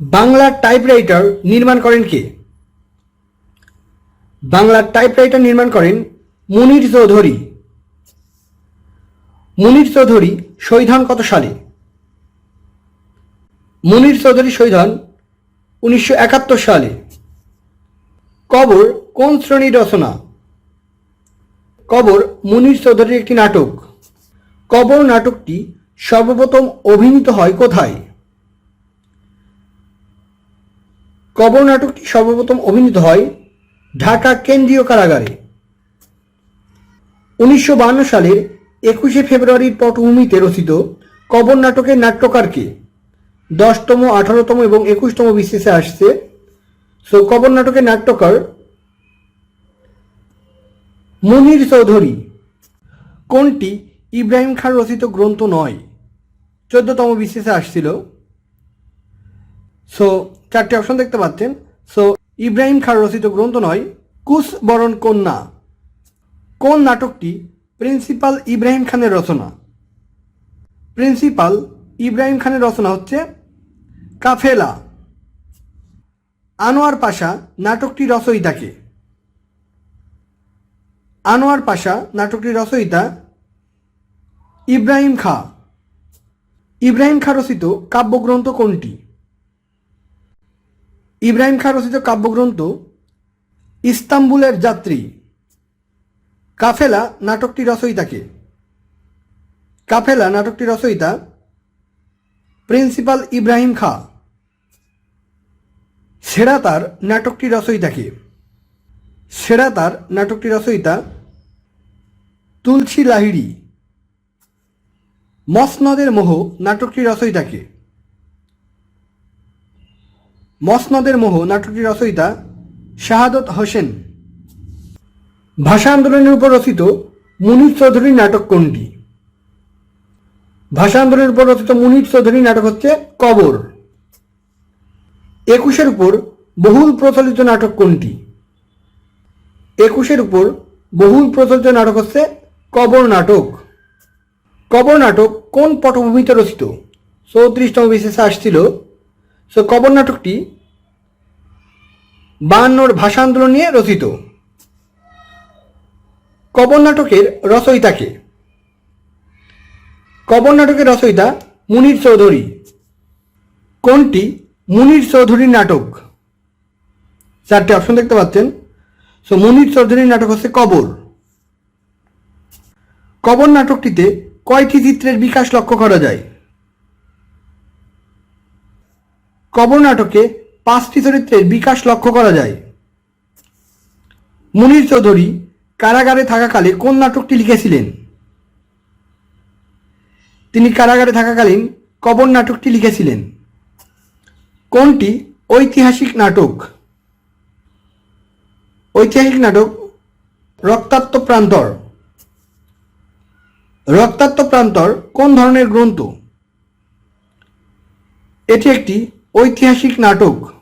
Bangla typewriter নির্মাণ করেন কে? Bangla typewriter নির্মাণ করেন মুনির চৌধুরী। মুনির চৌধুরী হন কত সালে? মুনির চৌধুরী হন উনিশশো একাত্তর সালে। কবর কোন শ্রেণির রচনা? কবর মুনির চৌধুরীর একটি নাটক। কবর নাটকটি সর্বপ্রথম অভিনীত হয় কোথায়? কবর নাটকটি সর্বপ্রথম অভিনীত হয় ঢাকা কেন্দ্রীয় কারাগারে। উনিশশো সালের একুশে ফেব্রুয়ারির পটভূমিতে রচিত কবর নাটকের নাট্যকারকে দশতম, আঠারোতম এবং একুশতম বিশেষে আসছে। সো, কবর নাটকের নাট্যকার মুনির চৌধুরী। কোনটি ইব্রাহিম খান রচিত গ্রন্থ নয়, চোদ্দতম বিশেষে আসছিল। সো চারটি অপশন দেখতে পাচ্ছেন। সো ইব্রাহিম খান রচিত গ্রন্থ নয় কুশ বরণ কন্যা। কোন নাটকটি প্রিন্সিপাল ইব্রাহিম খানের রচনা? প্রিন্সিপাল ইব্রাহিম খানের রচনা হচ্ছে কাফেলা। আনোয়ার পাশা নাটকটি রচয়িতাকে। আনোয়ার পাশা নাটকটি রচয়িতা ইব্রাহিম খা। ইব্রাহিম খা রচিত কাব্যগ্রন্থ কোনটি? ইব্রাহিম খা রচিত কাব্যগ্রন্থ ইস্তাম্বুলের যাত্রী। কাফেলা নাটকটি রচয়িতাকে। কাফেলা নাটকটি রচয়িতা প্রিন্সিপাল ইব্রাহিম খা। সেরাতার নাটকটি রচয়িতাকে। সেরা তার নাটকটি রচয়িতা তুলসী লাহিড়ি। মসনদের মোহ নাটকটি রচয়িতাকে। মসনদের মোহ নাটকটি রচয়িতা শাহাদত হোসেন। ভাষা আন্দোলনের উপর রচিত মুনির চৌধুরীর নাটক কোনটি? ভাষা আন্দোলনের উপর রচিত মুনির চৌধুরীর নাটক হচ্ছে কবর। একুশের উপর বহুল প্রচলিত নাটক কোনটি? একুশের উপর বহুল প্রচলিত নাটক হচ্ছে কবর নাটক। কবর নাটক কোন পটভূমিতে রচিত? চৌত্রিশতম বিশেষে আসছিল সো কবর নাটকটি বায়ান্নর ভাষা আন্দোলন নিয়ে রচিত। কবর নাটকের রচয়িতাকে। কবর নাটকের রচয়িতা মুনির চৌধুরী। কোনটি? মুনির চৌধুরীর নাটক। চারটি অপশন দেখতে পাচ্ছেন। সো মুনির চৌধুরীর নাটক হচ্ছে কবর কবর নাটকটিতে কয়টি চিত্রের বিকাশ লক্ষ্য করা যায়? কবর নাটকে পাঁচটি চরিত্রের বিকাশ লক্ষ্য করা যায়। মুনির চৌধুরী কারাগারে থাকাকালে কোন নাটকটি লিখেছিলেন? তিনি কারাগারে থাকাকালীন কবর নাটকটি লিখেছিলেন। কোনটি ঐতিহাসিক নাটক? ঐতিহাসিক নাটক রক্তাক্ত প্রান্তর। রক্তাক্ত প্রান্তর কোন ধরনের গ্রন্থ? এটি একটি ঐতিহাসিক নাটক।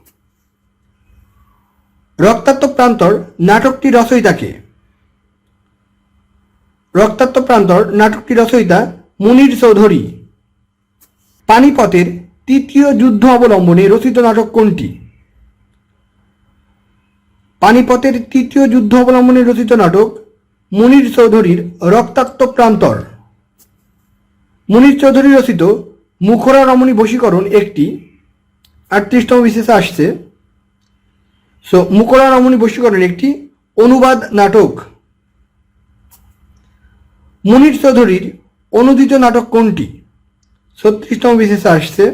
রক্তাক্ত প্রান্তর নাটকটি রচয়িতাকে। রক্তাক্ত প্রান্তর নাটকটি রচয়িতা মুনির চৌধুরী। পানিপথের তৃতীয় যুদ্ধ অবলম্বনে রচিত নাটক কোনটি? পানিপথের তৃতীয় যুদ্ধ অবলম্বনে রচিত নাটক মুনির চৌধুরীর রক্তাক্ত প্রান্তর। মুনির চৌধুরী রচিত মুখরা রমণী বশীকরণ একটি আটত্রিশতম বিশেষে আসছে। সো মুখরা রমণী বশীকরণ একটি অনুবাদ নাটক। মুনির চৌধুরীর অনুদিত নাটক কোনটি? ছত্রিশতম বিশেষে আসছে।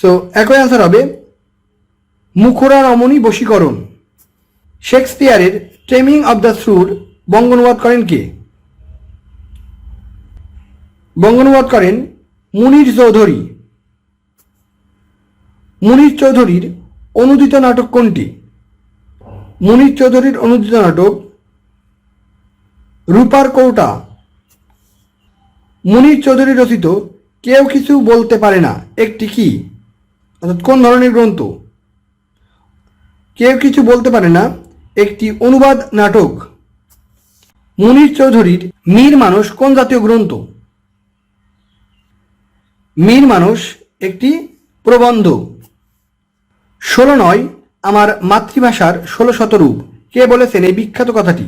সো একই আনসার হবে মুখরা রমণী বশীকরণ শেক্সপিয়ারের ট্রেমিং অব দ্য সুর বঙ্গানুবাদ করেন কে? বঙ্গানুবাদ করেন মুনির চৌধুরী। মুনির চৌধুরীর অনুদিত নাটক কোনটি? মুনির চৌধুরীর অনুদিত নাটক রূপার কৌটা। মুনির চৌধুরী রচিত কেউ কিছু বলতে পারে না। একটি কি? অর্থাৎ কোন ধরনের গ্রন্থ? কেউ কিছু বলতে পারে না। একটি অনুবাদ নাটক। মুনির চৌধুরীর মীর মানুষ কোন জাতীয় গ্রন্থ? মীর মানুষ একটি প্রবন্ধ। ষোলো নয়, আমার মাতৃভাষার ষোলো শতরূপ কে বলেছেন এই বিখ্যাত কথাটি?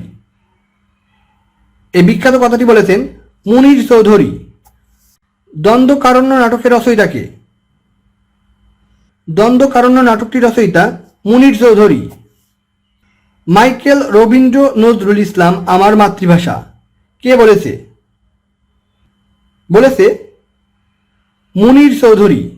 এই বিখ্যাত কথাটি বলেছেন মুনির চৌধুরী। দ্বন্দ্ব কারণ্য নাটকের রচয়িতাকে দ্বন্দ্ব কারণ্য নাটকটির রচয়িতা মুনির চৌধুরী। মাইকেল রবীন্দ্র নজরুল ইসলাম আমার মাতৃভাষা। কে বলেছে? বলেছে মুনির চৌধুরী।